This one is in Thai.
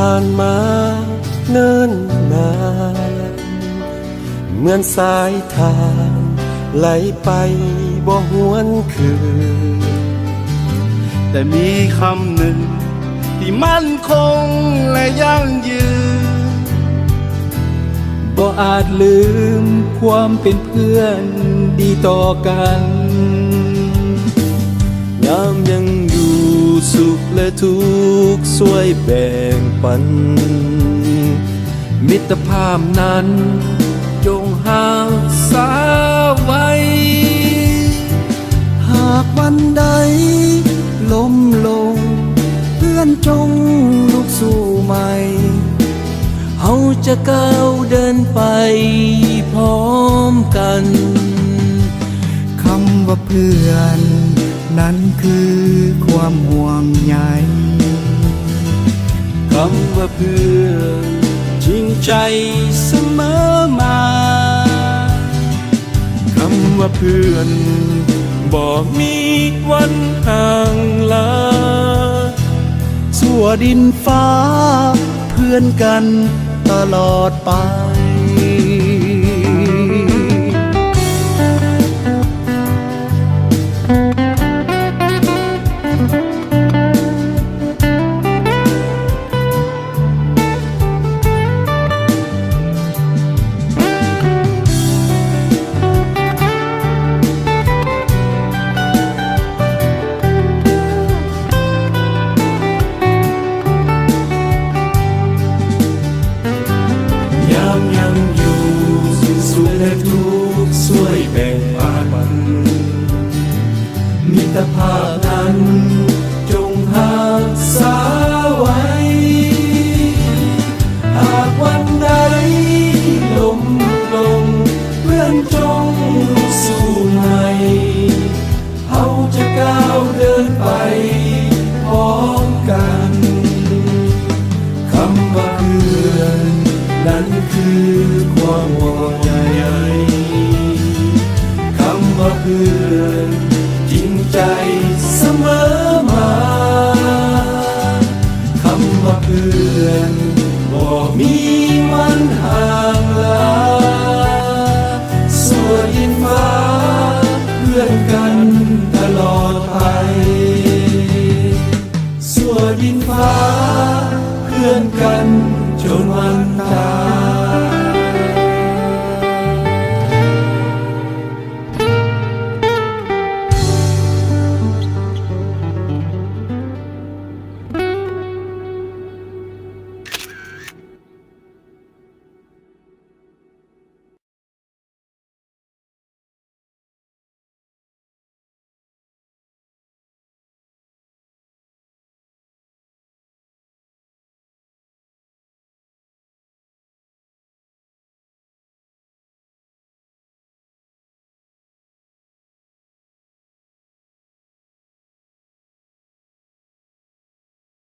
ผ่านมาเนิ่นนานเหมือนสายทางไหลไปบ่หวนคืน แต่มีคำหนึ่งที่มั่นคงและยั่งยืนบ่อาจลืมความเป็นเพื่อนดีต่อกันยามยัง สุขและทุกข์ช่วยแบ่งปัน มิตรภาพนั้นจงหาสาไว้ หากวันใดล้มลง เพื่อนจงลุกสู้ใหม่เฮาจะก้าวเดินไปพร้อมกัน คำว่าเพื่อน นั้นคือความห่วงใยคำว่าเพื่อนจริงใจเสมอมาคำว่าเพื่อน บอกมีวันห่างลาสั่วดินฟ้า เพื่อนกันตลอดไป บ่งปันมิตรภาพนั้นจงหาสาไว้ หากวันใดล้มลงเพื่อนจงสู้ใหม่เขาจะก้าวเดินไปพร้อมกันคำว่าเพื่อนนั้นคือความห่วงใยคำว่ พื่อนจริงใจเสมอมาคำว่าเพื่อนบอกมีวันห่างลาส่วนดินฟ้าเพื่อนกันตลอดไปส่วนดินฟ้าเพื่อนกันจนวันตาย